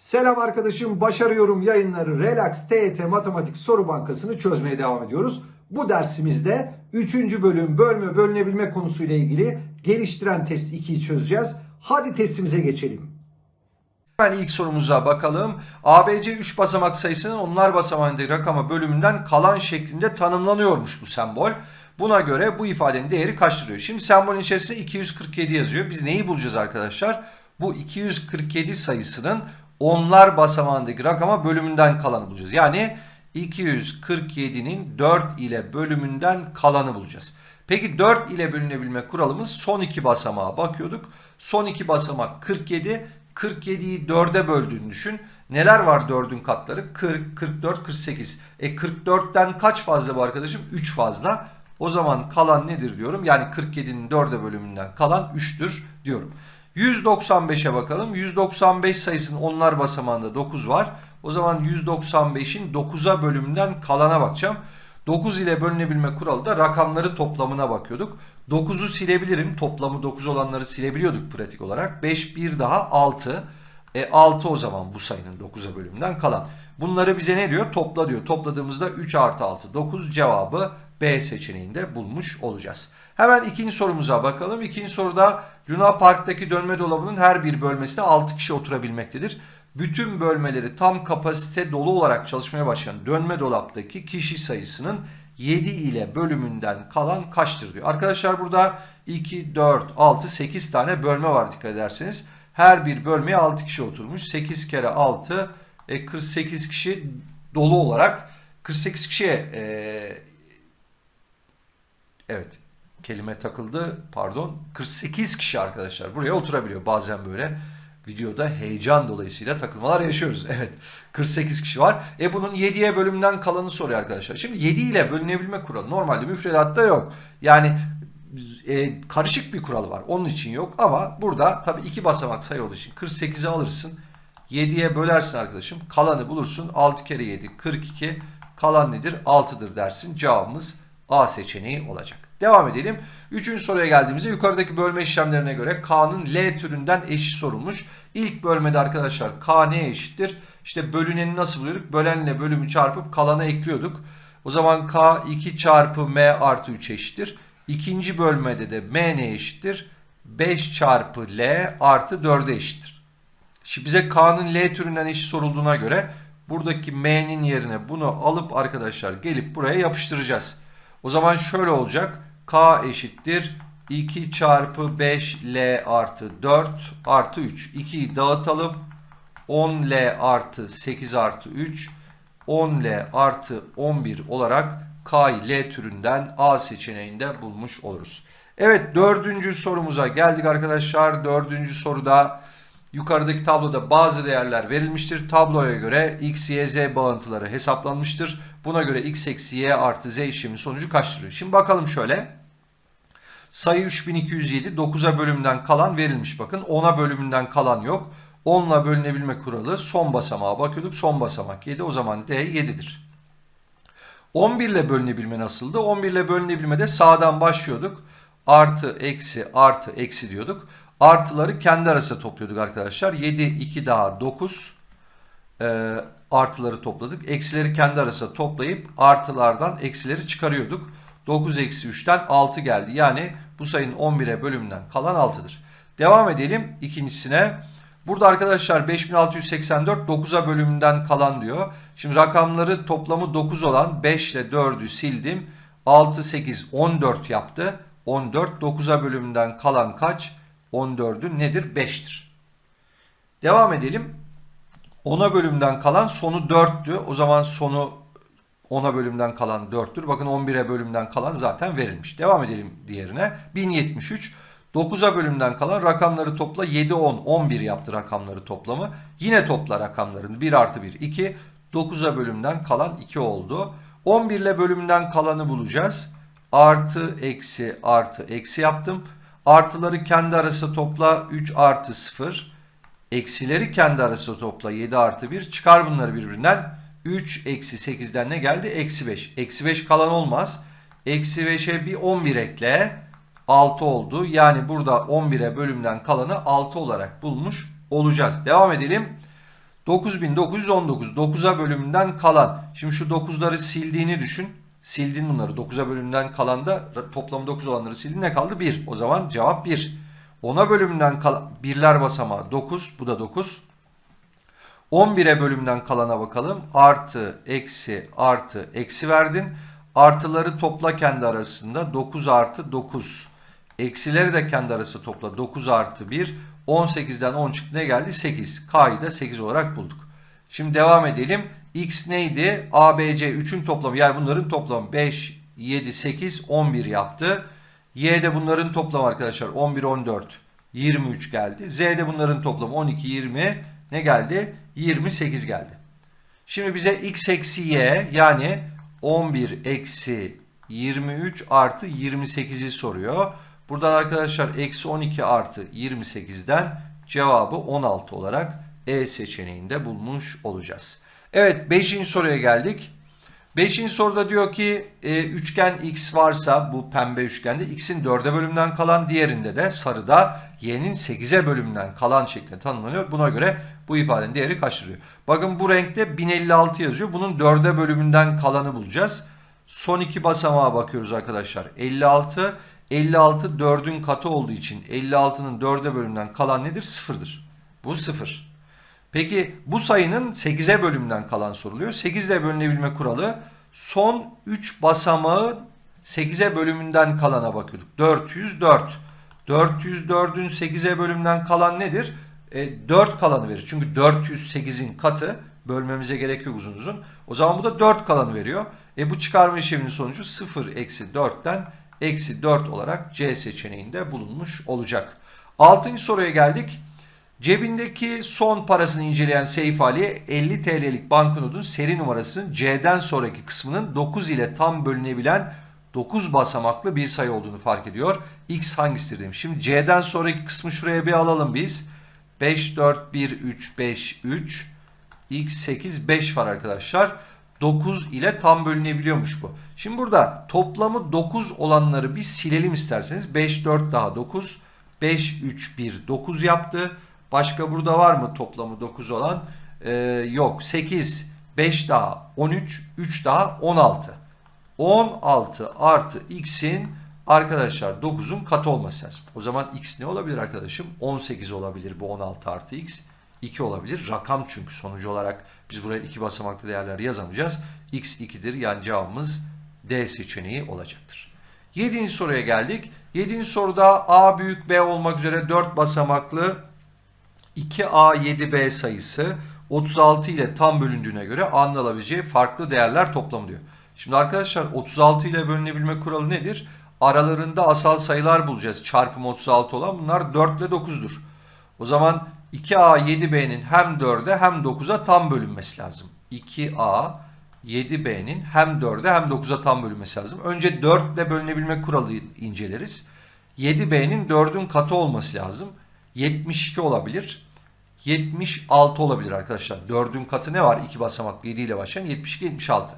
Selam arkadaşım, başarıyorum yayınları Relax TET Matematik Soru Bankası'nı çözmeye devam ediyoruz. Bu dersimizde 3. bölüm bölme bölünebilme konusuyla ilgili geliştiren test 2'yi çözeceğiz. Hadi testimize geçelim. Hemen ilk sorumuza bakalım. ABC 3 basamak sayısının onlar basamağındaki rakama bölümünden kalan şeklinde tanımlanıyormuş bu sembol. Buna göre bu ifadenin değeri kaçtır diyor. Şimdi sembolün içerisinde 247 yazıyor. Biz neyi bulacağız arkadaşlar? Bu 247 sayısının onlar basamağındaki rakama bölümünden kalanı bulacağız. Yani 247'nin 4 ile bölümünden kalanı bulacağız. Peki 4 ile bölünebilme kuralımız son iki basamağa bakıyorduk. Son iki basamak 47. 47'yi 4'e böldüğünü düşün. Neler var 4'ün katları? 40, 44, 48. E 44'ten kaç fazla bu arkadaşım? 3 fazla. O zaman kalan nedir diyorum. Yani 47'nin 4'e bölümünden kalan 3'tür diyorum. 195'e bakalım. 195 sayısının onlar basamağında 9 var. O zaman 195'in 9'a bölümünden kalana bakacağım. 9 ile bölünebilme kuralı da rakamları toplamına bakıyorduk. 9'u silebilirim. Toplamı 9 olanları silebiliyorduk pratik olarak. 5 bir daha 6. E 6 o zaman bu sayının 9'a bölümünden kalan. Bunları bize ne diyor? Topla diyor. Topladığımızda 3 artı 6 9 cevabı B seçeneğinde bulmuş olacağız. Hemen ikinci sorumuza bakalım. İkinci soruda Luna Park'taki dönme dolabının her bir bölmesinde 6 kişi oturabilmektedir. Bütün bölmeleri tam kapasite dolu olarak çalışmaya başlayan dönme dolaptaki kişi sayısının 7 ile bölümünden kalan kaçtır diyor. Arkadaşlar burada 2, 4, 6, 8 tane bölme var dikkat ederseniz. Her bir bölmeye 6 kişi oturmuş. 8 kere 6, e, 48 kişi dolu olarak 48 kişiye e, evet kelime takıldı pardon 48 kişi arkadaşlar buraya oturabiliyor bazen böyle videoda heyecan dolayısıyla takılmalar yaşıyoruz. Evet 48 kişi var. E bunun 7'ye bölümden kalanı soruyor arkadaşlar. Şimdi 7 ile bölünebilme kuralı normalde müfredatta yok. Yani e, karışık bir kural var. Onun için yok ama burada tabii iki basamak sayı olduğu için 48'i alırsın. 7'ye bölersin arkadaşım. Kalanı bulursun. 6 kere 7 42. Kalan nedir? 6'dır dersin. Cevabımız A seçeneği olacak. Devam edelim. Üçüncü soruya geldiğimizde yukarıdaki bölme işlemlerine göre K'nın L türünden eşi sorulmuş. İlk bölmede arkadaşlar K neye eşittir? İşte bölüneni nasıl buluyorduk? Bölenle bölümü çarpıp kalana ekliyorduk. O zaman K 2 çarpı M artı 3 eşittir. İkinci bölmede de M ne eşittir? 5 çarpı L artı 4'e eşittir. Şimdi bize K'nın L türünden eşi sorulduğuna göre buradaki M'nin yerine bunu alıp arkadaşlar gelip buraya yapıştıracağız. O zaman şöyle olacak. K eşittir 2 çarpı 5 L artı 4 artı 3. 2'yi dağıtalım. 10 L artı 8 artı 3. 10 L artı 11 olarak K'yı L türünden A seçeneğinde bulmuş oluruz. Evet dördüncü sorumuza geldik arkadaşlar. Dördüncü soruda yukarıdaki tabloda bazı değerler verilmiştir. Tabloya göre x, y, z bağıntıları hesaplanmıştır. Buna göre x eksi y artı z işlemi sonucu kaçtır? Şimdi bakalım şöyle. Sayı 3207 9'a bölümden kalan verilmiş bakın. 10'a bölümünden kalan yok. 10'la bölünebilme kuralı son basamağa bakıyorduk. Son basamak 7 o zaman D 7'dir. 11 ile bölünebilme nasıldı? 11 ile bölünebilmede sağdan başlıyorduk. Artı, eksi, artı, eksi diyorduk. Artıları kendi arasında topluyorduk arkadaşlar. 7, 2 daha 9. Ee, artıları topladık. Eksileri kendi arasında toplayıp artılardan eksileri çıkarıyorduk. 9 eksi 3'ten 6 geldi. Yani bu sayının 11'e bölümünden kalan 6'dır. Devam edelim ikincisine. Burada arkadaşlar 5684 9'a bölümünden kalan diyor. Şimdi rakamları toplamı 9 olan 5 ile 4'ü sildim. 6, 8, 14 yaptı. 14 9'a bölümünden kalan kaç? 14'ün nedir? 5'tir. Devam edelim. 10'a bölümden kalan sonu 4'tü. O zaman sonu 10'a bölümden kalan 4'tür. Bakın 11'e bölümden kalan zaten verilmiş. Devam edelim diğerine. 1073. 9'a bölümden kalan rakamları topla 7, 10, 11 yaptı rakamları toplamı. Yine topla rakamlarını 1 artı 1, 2. 9'a bölümden kalan 2 oldu. 11 ile bölümden kalanı bulacağız. Artı, eksi, artı, eksi yaptım. Artıları kendi arası topla 3 artı 0. Eksileri kendi arası topla 7 artı 1. Çıkar bunları birbirinden. 3 eksi 8'den ne geldi? Eksi 5. Eksi 5 kalan olmaz. Eksi 5'e bir 11 ekle. 6 oldu. Yani burada 11'e bölümden kalanı 6 olarak bulmuş olacağız. Devam edelim. 9919 9'a bölümünden kalan. Şimdi şu 9'ları sildiğini düşün. Sildin bunları. 9'a bölümünden kalan da toplamı 9 olanları sildin. Ne kaldı? 1. O zaman cevap 1. 10'a bölümünden kalan birler basamağı 9. Bu da 9. 11'e bölümden kalana bakalım. Artı, eksi, artı, eksi verdin. Artıları topla kendi arasında. 9 artı 9. Eksileri de kendi arası topla. 9 artı 1. 18'den 10 çıktı ne geldi? 8. K'yı da 8 olarak bulduk. Şimdi devam edelim. X neydi? A, B, C 3'ün toplamı. Yani bunların toplamı 5, 7, 8, 11 yaptı. Y de bunların toplamı arkadaşlar 11, 14, 23 geldi. Z de bunların toplamı 12, 20 ne geldi? 28 geldi. Şimdi bize x eksi y yani 11 eksi 23 artı 28'i soruyor. Buradan arkadaşlar eksi 12 artı 28'den cevabı 16 olarak E seçeneğinde bulmuş olacağız. Evet 5. soruya geldik. 5. soruda diyor ki e, üçgen x varsa bu pembe üçgende x'in 4'e bölümünden kalan diğerinde de sarıda y'nin 8'e bölümünden kalan şeklinde tanımlanıyor. Buna göre bu ifadenin değeri diyor. Bakın bu renkte 1056 yazıyor. Bunun 4'e bölümünden kalanı bulacağız. Son iki basamağa bakıyoruz arkadaşlar. 56. 56 4'ün katı olduğu için 56'nın 4'e bölümünden kalan nedir? Sıfırdır. Bu sıfır. Peki bu sayının 8'e bölümünden kalan soruluyor. 8 ile bölünebilme kuralı son 3 basamağı 8'e bölümünden kalana bakıyorduk. 404. 404'ün 8'e bölümünden kalan nedir? E, 4 kalanı verir. Çünkü 408'in katı bölmemize gerek yok uzun uzun. O zaman bu da 4 kalanı veriyor. E bu çıkarma işleminin sonucu 0 eksi 4'ten eksi 4 olarak C seçeneğinde bulunmuş olacak. 6. soruya geldik. Cebindeki son parasını inceleyen Seyf Ali 50 TL'lik banknotun seri numarasının C'den sonraki kısmının 9 ile tam bölünebilen 9 basamaklı bir sayı olduğunu fark ediyor. X hangisidir demiş. Şimdi C'den sonraki kısmı şuraya bir alalım biz. 5, 4, 1, 3, 5, 3. X 8, 5 var arkadaşlar. 9 ile tam bölünebiliyormuş bu. Şimdi burada toplamı 9 olanları bir silelim isterseniz. 5, 4 daha 9. 5, 3, 1, 9 yaptı. Başka burada var mı toplamı 9 olan? Ee, yok. 8, 5 daha 13, 3 daha 16. 16 artı x'in arkadaşlar 9'un katı olması lazım. O zaman x ne olabilir arkadaşım? 18 olabilir bu 16 artı x. 2 olabilir. Rakam çünkü sonucu olarak biz buraya iki basamaklı değerler yazamayacağız. x 2'dir yani cevabımız D seçeneği olacaktır. 7. soruya geldik. 7. soruda a büyük b olmak üzere 4 basamaklı 2a7b sayısı 36 ile tam bölündüğüne göre a'nın alabileceği farklı değerler toplamı diyor. Şimdi arkadaşlar 36 ile bölünebilme kuralı nedir? Aralarında asal sayılar bulacağız. Çarpım 36 olan bunlar 4 ile 9'dur. O zaman 2a 7b'nin hem 4'e hem 9'a tam bölünmesi lazım. 2a 7b'nin hem 4'e hem 9'a tam bölünmesi lazım. Önce 4 ile bölünebilme kuralı inceleriz. 7b'nin 4'ün katı olması lazım. 72 olabilir. 76 olabilir arkadaşlar. 4'ün katı ne var? 2 basamaklı 7 ile başlayan 72 76.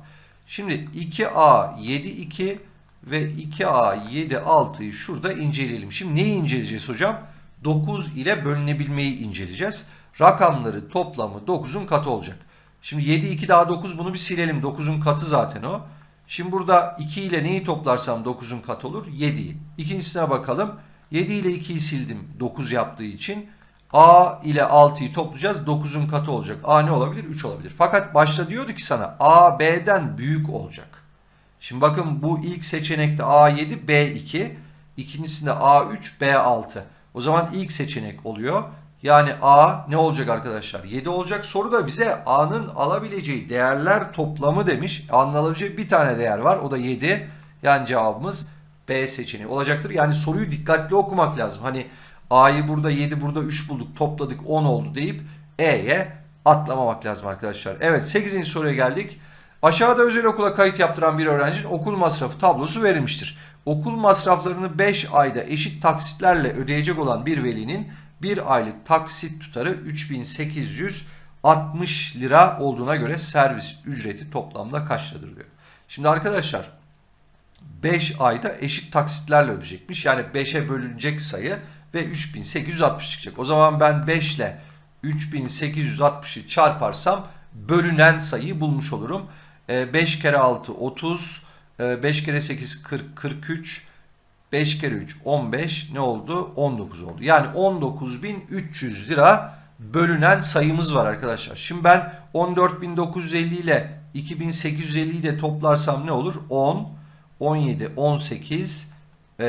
Şimdi 2A 7 2 ve 2A 7 6'yı şurada inceleyelim. Şimdi neyi inceleyeceğiz hocam? 9 ile bölünebilmeyi inceleyeceğiz. Rakamları toplamı 9'un katı olacak. Şimdi 7 2 daha 9 bunu bir silelim. 9'un katı zaten o. Şimdi burada 2 ile neyi toplarsam 9'un katı olur? 7'yi. İkincisine bakalım. 7 ile 2'yi sildim 9 yaptığı için. A ile 6'yı toplayacağız. 9'un katı olacak. A ne olabilir? 3 olabilir. Fakat başta diyordu ki sana A B'den büyük olacak. Şimdi bakın bu ilk seçenekte A7 B2. İkincisinde A3 B6. O zaman ilk seçenek oluyor. Yani A ne olacak arkadaşlar? 7 olacak. Soru da bize A'nın alabileceği değerler toplamı demiş. A'nın alabileceği bir tane değer var. O da 7. Yani cevabımız B seçeneği olacaktır. Yani soruyu dikkatli okumak lazım. Hani A'yı burada 7 burada 3 bulduk topladık 10 oldu deyip E'ye atlamamak lazım arkadaşlar. Evet 8. soruya geldik. Aşağıda özel okula kayıt yaptıran bir öğrencinin okul masrafı tablosu verilmiştir. Okul masraflarını 5 ayda eşit taksitlerle ödeyecek olan bir velinin bir aylık taksit tutarı 3860 lira olduğuna göre servis ücreti toplamda kaç liradır diyor. Şimdi arkadaşlar 5 ayda eşit taksitlerle ödeyecekmiş. Yani 5'e bölünecek sayı ve 3860 çıkacak. O zaman ben 5 ile 3860'ı çarparsam bölünen sayıyı bulmuş olurum. 5 kere 6 30, 5 kere 8 40, 43, 5 kere 3 15 ne oldu? 19 oldu. Yani 19.300 lira bölünen sayımız var arkadaşlar. Şimdi ben 14.950 ile 2.850'yi de toplarsam ne olur? 10, 17, 18, e,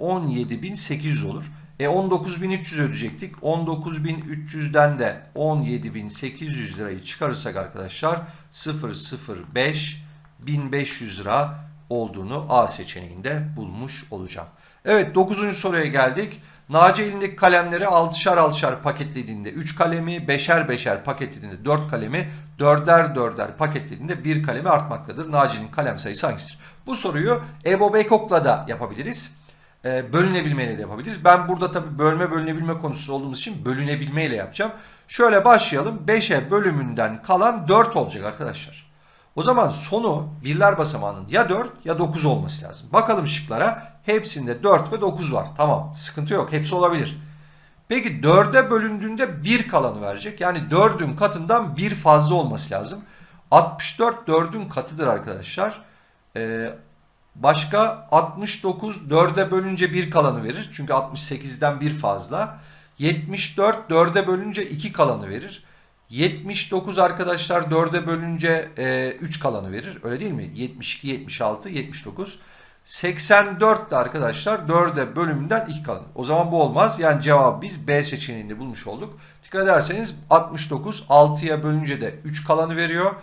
17.800 olur. E 19.300 ödeyecektik. 19.300'den de 17.800 lirayı çıkarırsak arkadaşlar 005 1500 lira olduğunu A seçeneğinde bulmuş olacağım. Evet 9. soruya geldik. Naci elindeki kalemleri 6'şar 6'şar paketlediğinde 3 kalemi, 5'er 5'er paketlediğinde 4 kalemi, 4'er 4'er paketlediğinde 1 kalemi artmaktadır. Naci'nin kalem sayısı hangisidir? Bu soruyu Ebo Bekok'la da yapabiliriz. Ee, bölünebilmeyle de yapabiliriz. Ben burada tabii bölme bölünebilme konusu olduğumuz için bölünebilmeyle yapacağım. Şöyle başlayalım. 5'e bölümünden kalan 4 olacak arkadaşlar. O zaman sonu birler basamağının ya 4 ya 9 olması lazım. Bakalım şıklara. Hepsinde 4 ve 9 var. Tamam sıkıntı yok. Hepsi olabilir. Peki 4'e bölündüğünde 1 kalanı verecek. Yani 4'ün katından 1 fazla olması lazım. 64 4'ün katıdır arkadaşlar. Ee, başka 69 4'e bölünce 1 kalanı verir. Çünkü 68'den 1 fazla. 74 4'e bölünce 2 kalanı verir. 79 arkadaşlar 4'e bölünce e, 3 kalanı verir. Öyle değil mi? 72, 76, 79. 84 de arkadaşlar 4'e bölümünden 2 kalanı. O zaman bu olmaz. Yani cevabı biz B seçeneğinde bulmuş olduk. Dikkat ederseniz 69 6'ya bölünce de 3 kalanı veriyor.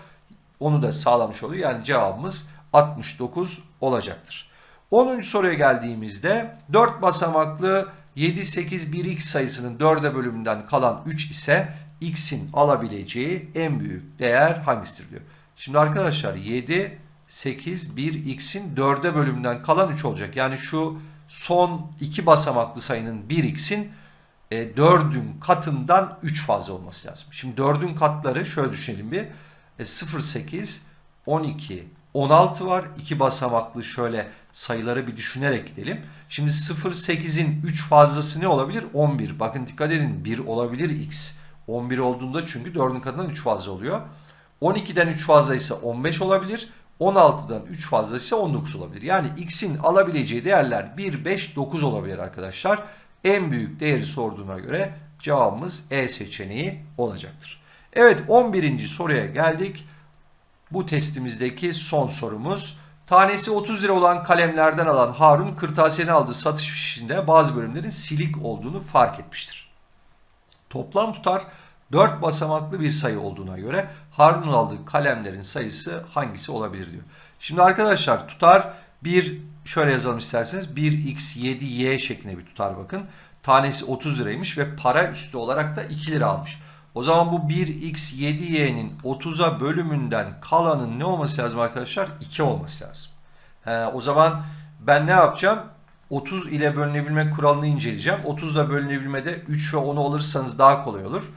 Onu da sağlamış oluyor. Yani cevabımız 69 olacaktır. 10. soruya geldiğimizde 4 basamaklı 7, 8, 1 x sayısının 4'e bölümünden kalan 3 ise x'in alabileceği en büyük değer hangisidir diyor. Şimdi arkadaşlar 7, 8, 1 x'in 4'e bölümünden kalan 3 olacak. Yani şu son 2 basamaklı sayının 1 x'in e, 4'ün katından 3 fazla olması lazım. Şimdi 4'ün katları şöyle düşünelim bir. E, 0, 8, 12, 16 var. 2 basamaklı şöyle sayıları bir düşünerek gidelim. Şimdi 0, 8'in 3 fazlası ne olabilir? 11. Bakın dikkat edin 1 olabilir x. 11 olduğunda çünkü 4'ün katından 3 fazla oluyor. 12'den 3 fazlaysa 15 olabilir. 16'dan 3 fazlaysa 19 olabilir. Yani x'in alabileceği değerler 1, 5, 9 olabilir arkadaşlar. En büyük değeri sorduğuna göre cevabımız E seçeneği olacaktır. Evet 11. soruya geldik. Bu testimizdeki son sorumuz. Tanesi 30 lira olan kalemlerden alan Harun kırtasiyeni aldığı satış fişinde bazı bölümlerin silik olduğunu fark etmiştir. Toplam tutar 4 basamaklı bir sayı olduğuna göre Harun'un aldığı kalemlerin sayısı hangisi olabilir diyor. Şimdi arkadaşlar tutar bir şöyle yazalım isterseniz 1x7y şeklinde bir tutar bakın. Tanesi 30 liraymış ve para üstü olarak da 2 lira almış. O zaman bu 1x7y'nin 30'a bölümünden kalanın ne olması lazım arkadaşlar? 2 olması lazım. He, o zaman ben ne yapacağım? 30 ile bölünebilme kuralını inceleyeceğim. 30 ile bölünebilmede 3 ve 10'u alırsanız daha kolay olur.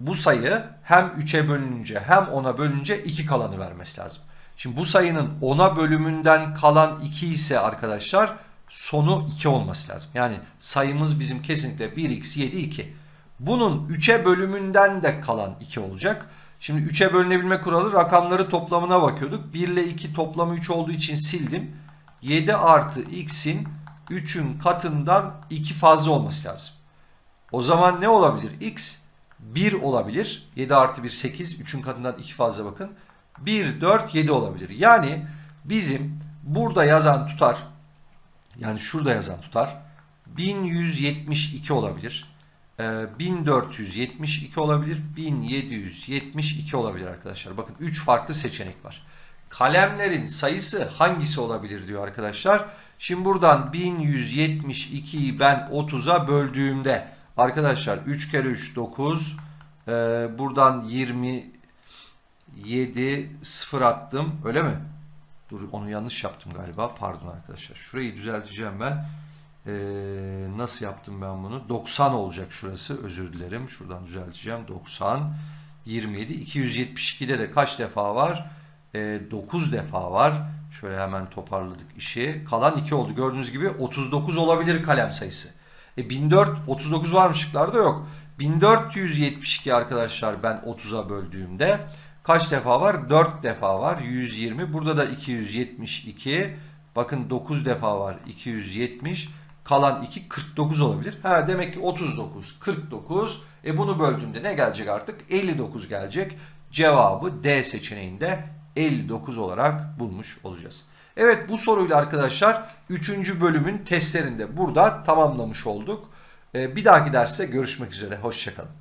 Bu sayı hem 3'e bölününce hem 10'a bölününce 2 kalanı vermesi lazım. Şimdi bu sayının 10'a bölümünden kalan 2 ise arkadaşlar sonu 2 olması lazım. Yani sayımız bizim kesinlikle 1x7 2. Bunun 3'e bölümünden de kalan 2 olacak. Şimdi 3'e bölünebilme kuralı rakamları toplamına bakıyorduk. 1 ile 2 toplamı 3 olduğu için sildim. 7 artı x'in 3'ün katından 2 fazla olması lazım. O zaman ne olabilir? x 1 olabilir. 7 artı 1 8. 3'ün katından 2 fazla bakın. 1 4 7 olabilir. Yani bizim burada yazan tutar yani şurada yazan tutar 1172 olabilir. Ee, 1472 olabilir. 1772 olabilir arkadaşlar. Bakın 3 farklı seçenek var. Kalemlerin sayısı hangisi olabilir diyor arkadaşlar. Şimdi buradan 1172'yi ben 30'a böldüğümde arkadaşlar 3 kere 3 9 ee, buradan 27 0 attım. Öyle mi? Dur onu yanlış yaptım galiba. Pardon arkadaşlar. Şurayı düzelteceğim ben. Ee, nasıl yaptım ben bunu? 90 olacak şurası. Özür dilerim. Şuradan düzelteceğim. 90 27 272'de de kaç defa var? Ee, 9 defa var. Şöyle hemen toparladık işi. Kalan 2 oldu. Gördüğünüz gibi 39 olabilir kalem sayısı. E 1004 39 var yok. 1472 arkadaşlar ben 30'a böldüğümde kaç defa var? 4 defa var. 120. Burada da 272. Bakın 9 defa var. 270. Kalan 2 49 olabilir. Ha demek ki 39, 49. E bunu böldüğümde ne gelecek artık? 59 gelecek. Cevabı D seçeneğinde 59 olarak bulmuş olacağız. Evet bu soruyla arkadaşlar 3. bölümün testlerinde burada tamamlamış olduk. E, bir dahaki derste görüşmek üzere. Hoşçakalın.